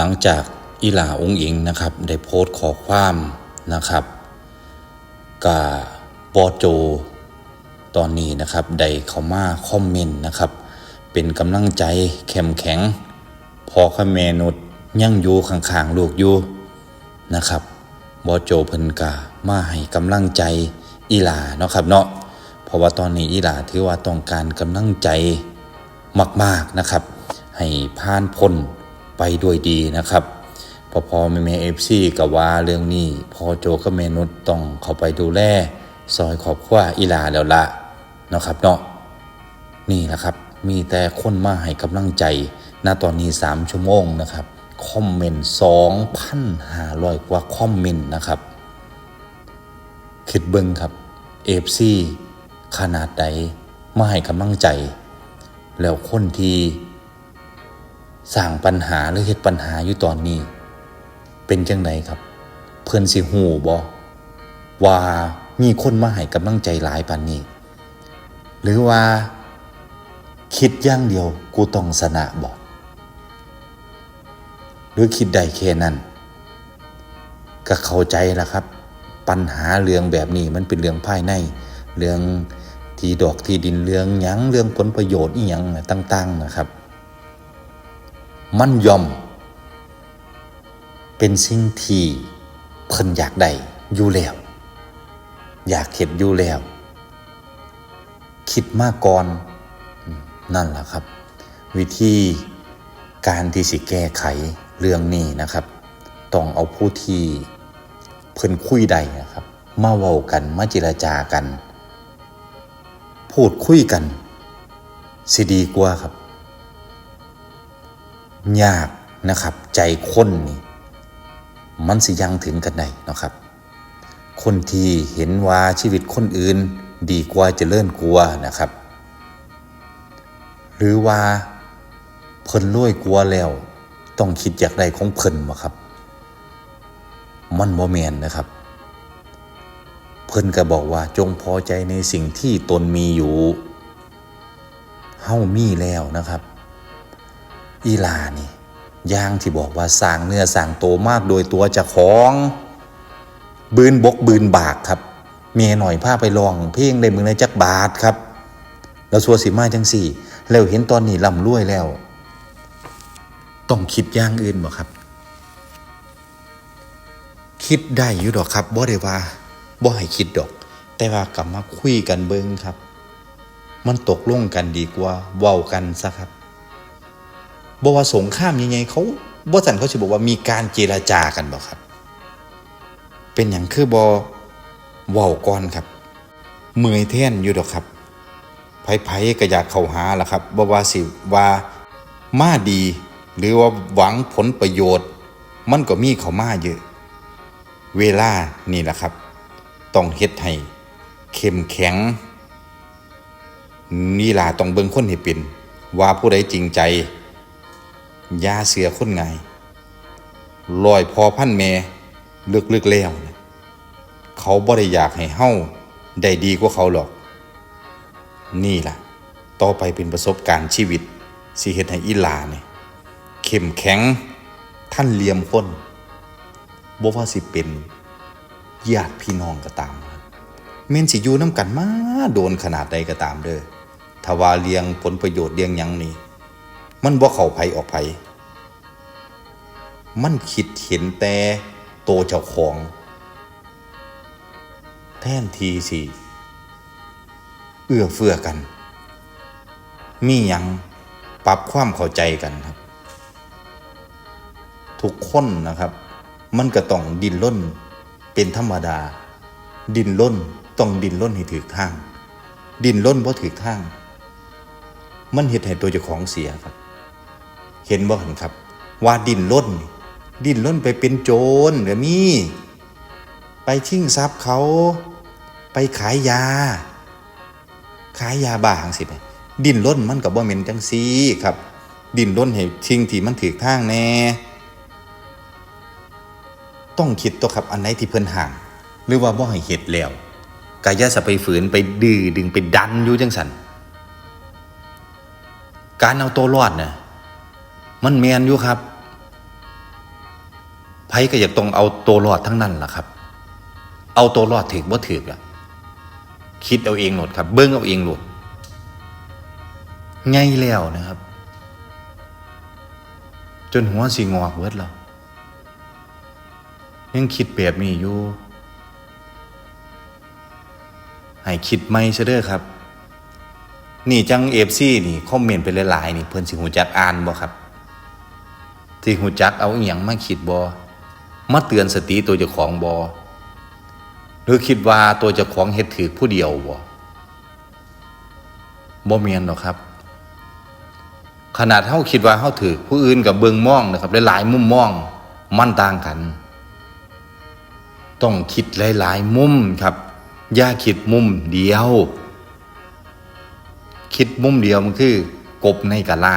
หลังจากอีหลาองค์อิงนะครับได้โพสต์ขอความนะครับกับบอโจ ตอนนี้นะครับได้เข้ามาคอมเมนต์นะครับ เป็นกำลังใจเข้มแข็ง พอขแมนุษย์ยังอยู่ข้างๆลูกอยู่นะครับบอโจเพิ่นกามาให้กำลังใจอีหลาเนาะครับเนาะเพราะว่าตอนนี้อีหลาถือว่าต้องการกำลังใจมากๆนะครับ ให้ผ่านพ้น ไปด้วยดีนะครับพอพอแม่แม่เอฟซีกับว่าเรื่องนี้พอโจกับเมนุษต้องเข้าไปดูแลซอยขอบครัวอีลาแล้วละนะครับเนาะนี่นะครับมีแต่คนมาให้กำลังใจณตอนนี้ 3 ชั่วโมงนะครับคอมเมนต์2,500 กว่าคอมเมนต์นะครับคิดเบิ้งครับเอฟซีขนาดใดมาให้กำลังใจ แล้วคนที่ สร้างปัญหาหรือเหตุปัญหาอยู่ตอนนี้ เป็นจังไดครับ เพื่อนสิหูบ่ว่ามีคนมาให้กำลังใจหลายปานนี้ หรือว่า คิดอย่างเดียวกูต้องสนะบ่หรือคิดได้แค่นั้น ก็เข้าใจแล้วครับ ปัญหาเรื่องแบบนี้มันเป็นเรื่องภายใน เรื่องที่ดอกที่ดินเรื่องยังเรื่องผลประโยชน์อีหยังน่ะต่าง ๆ นะครับ มันยอม เป็นสิ่งที่เพิ่นอยากได้อยู่แล้ว อยากเห็นอยู่แล้ว คิดมาก่อน นั่นแหละครับ วิธีการที่สิแก้ไขเรื่องนี้นะครับ ต้องเอาผู้ที่เพิ่นคุยได้นะครับ มาเว้ากันมาเจรจากัน พูดคุยกันสิดีกว่าครับ ยากนะครับ ใจคนนี่มันสิยังถึงกันได้นะครับ คนที่เห็นว่าชีวิตคนอื่น ดีกว่าจะเลื่อนกลัวนะครับ หรือว่าเพิ่นรวยกลัวแล้ว ต้องคิดอยากได้ของเพิ่นบ่ครับ มันบ่แมนนะครับ เพิ่นก็บอกว่าจงพอใจในสิ่งที่ตนมีอยู่เฮามีแล้วนะครับ อีลานี่ย่างที่บอกว่าสร้างเนื้อสร้างโตมากโดยตัวจะของบืนบกบืนบากครับ เมียหน่อยพาไปลอง เพลงได้มือในจักบาทครับ แล้วสัวสิมาจังสี่ แล้วเห็นตอนนี้ลำรวยแล้ว ต้องคิดย่างอื่นบ่ครับ คิดได้อยู่ดอกครับบ่ได้ว่าบ่ให้คิดดอก แต่ว่ากลับมาคุยกันเบิ่งครับ มันตกลงกันดีกว่าเว้ากันซะครับ บว่าสงครามยังไงเขาบ่สันเขาสิบอกว่ามีการเจรจากันบ่ครับ เป็นอย่างคือบ่เว้าก่อนครับ เมื่อยแท่นอยู่ดอกครับไผๆก็อยากเข้าหาล่ะครับบ่ว่าสิว่ามาดี หรือว่าหวังผลประโยชน์ มันก็มีเขามาเยอะ เวลานี่แหละครับ ต้องเฮ็ดให้เข้มแข็ง นี่ล่ะต้องเบิ่งคนให้เป็นว่าผู้ใดจริงใจ ยาเสือคนไงลอยพอพันแม่ลึกๆแล้วนี่ยเขาบ่ได้อยากให้เฮ้าได้ดีกว่าเขาหรอก นี่ล่ะ ต่อไปเป็นประสบการณ์ชีวิตสิเฮ็ดให้อีหลาเนี่ยเข้มแข็ง ท่านเหลี่ยมคนบ่ว่าสิเป็นญาติพี่น้องก็ตามครับแม่นสิอยู่น้ำกันมาโดนขนาดใดก็ตามเด้อถ้าว่าเลียงผลประโยชน์เลียงยังนี่ มันบ่เข้าไผออกไผมันคิดเห็นแต่โตวเจ้าของ แทนทีสิเอื้อเฟื้อกัน มียังปรับความเข้าใจกันครับ ทุกคนนะครับ มันก็ต้องดินล้นเป็นธรรมดา ดินล้นต้องดินล้นให้ถือทาง ดินล้นเพราะถือทาง มันเหตุให้ตัวเจ้าของเสียครับ เห็นบ่เห็นครับ ว่าดินล้น ดินล้นไปเป็นโจรหรือมีไปชิงทรัพย์เขา ไปขายยา ขายยาบ้าจังสิแหมดินล้นมันกับบ่เหม็นจังซีครับ ดินล้นให้ชิงที่มันถือทางแน่ต้องคิดตัวครับอันไหนที่เพิ่นห่าง หรือว่าบ่ให้เฮ็ดแล้วกายาสะไปฝืนไปดื้อดึงไปดันอยู่จังสันการเอาตัวรอดเนี่ย มันแมนอยู่ครับไผก็อยากต้องเอาตัวรอดทั้งนั้นล่ะครับ เอาตัวรอดถึกบ่าถึกอะคิดเอาเองโหลดครับ เบิ้งเอาเองโหลดไงแล้วนะครับ จนหัวสิงอกเบิดแล้วยังคิดแบบนี้อยู่ให้คิดไม่ซะเด้อครับ นี่จังเอฟซีนี่คอมเมนต์ไปหลายๆนี่เพิ่นสิหูจักอ่านบ่ครับ สิหูจักเอาอีหยังมาคิดบ่มาเตือนสติตัวเจ้าของบ่หรือคิดว่าตัวเจ้าของเฮ็ดถือผู้เดียวบ่บ่แม่นหรอกครับ ขนาดเฮาคิดว่าเฮาถือผู้อื่นกับเบิงมองนะครับหลายๆมุมมองมันต่างกัน ต้องคิดหลาย ๆ มุมครับอย่าคิดมุมเดียว คิดมุมเดียวมันคือกบในกะลา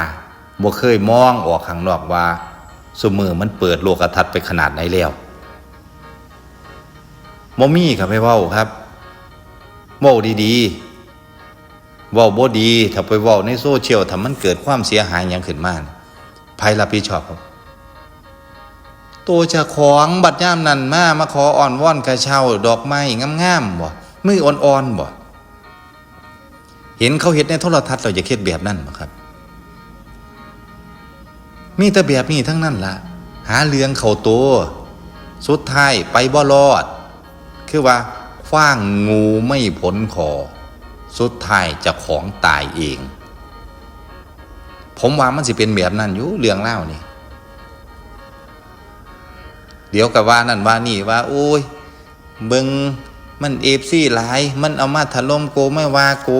บ่เคยมองออกข้างนอกว่า สมือมันเปิดโลกทัศน์ไปขนาดไหนแล้วบ่มีครับไปเว้าครับเว้าดีๆเว้าบ่ดี ถ้าไปเว้าในโซเชียลถ้ามันเกิดความเสียหายหยังขึ้นมาใครรับผิดชอบครับตัวจะของบัดย่ามนั่นมามาขออ่อนว่อนกระเช้าดอกไม้งามๆบ่มืออ่อนๆบ่เห็นเขาเห็นในโทรทัศน์เราจะเคิดแบบนั้นบ่ครับ มีแต่แบบนี้ทั้งนั้นละหาเรื่องเขาตัวสุดท้ายไปบ่รอด คือว่าคว้างงูไม่พ้นคอสุดท้ายจะของตายเอง ผมว่ามันสิเป็นแบบนั้นอยู่เรื่องเล่านี่เดี๋ยวกับว่านั่นว่านี่ว่าโอ้ยเบิงมันเอฟซี่หลาย มันเอามาถล่มโกไม่ว่าโก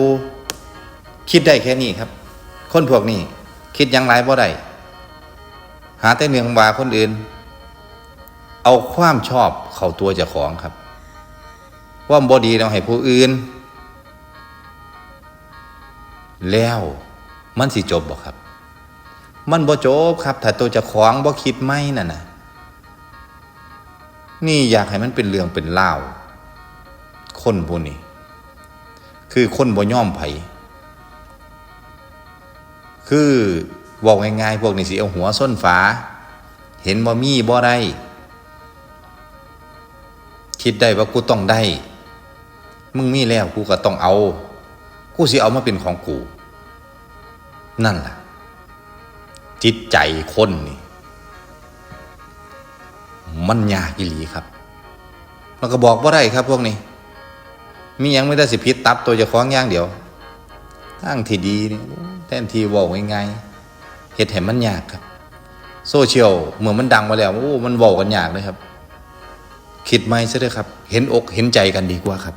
คิดได้แค่นี้ครับ คนพวกนี้ คิดยังไรบ่ได้ หาแต่เนืองว่าคนอื่น เอาความชอบเข้าตัวเจ้าของครับว่าบ่ดีเราให้ผู้อื่น แล้วมันสิจบบ่ครับ มันบ่จบครับ ถ้าตัวเจ้าของบ่คิดไม่นั่นน่ะนี่อยากให้มันเป็นเรื่องเป็นเล่าคนพวกนี้คือคนบ่ย่อมไผคือ บอกง่ายๆพวกนี้สิเอาหัวส้นฝา เห็นบ่มีบ่ได้ คิดได้ว่ากูต้องได้ มึงมีแล้วกูก็ต้องเอา กูสิเอามาเป็นของกู นั่นล่ะ จิตใจคนนี่ มันยากอีหลีครับเราก็บอกว่าได้ครับ พวกนี้ มียังไม่ได้สิพิษตับตัวจะคล้องย่างเดียวทางที่ดีนี่แทนที่บอกง่ายๆ เหตุแห่มันยากครับ โซเชียลเมื่อมันดังมาแล้วโอ้มันบอกกันยากเลยครับ คิดไม่ซะด้วยครับ เห็นอกเห็นใจกันดีกว่าครับ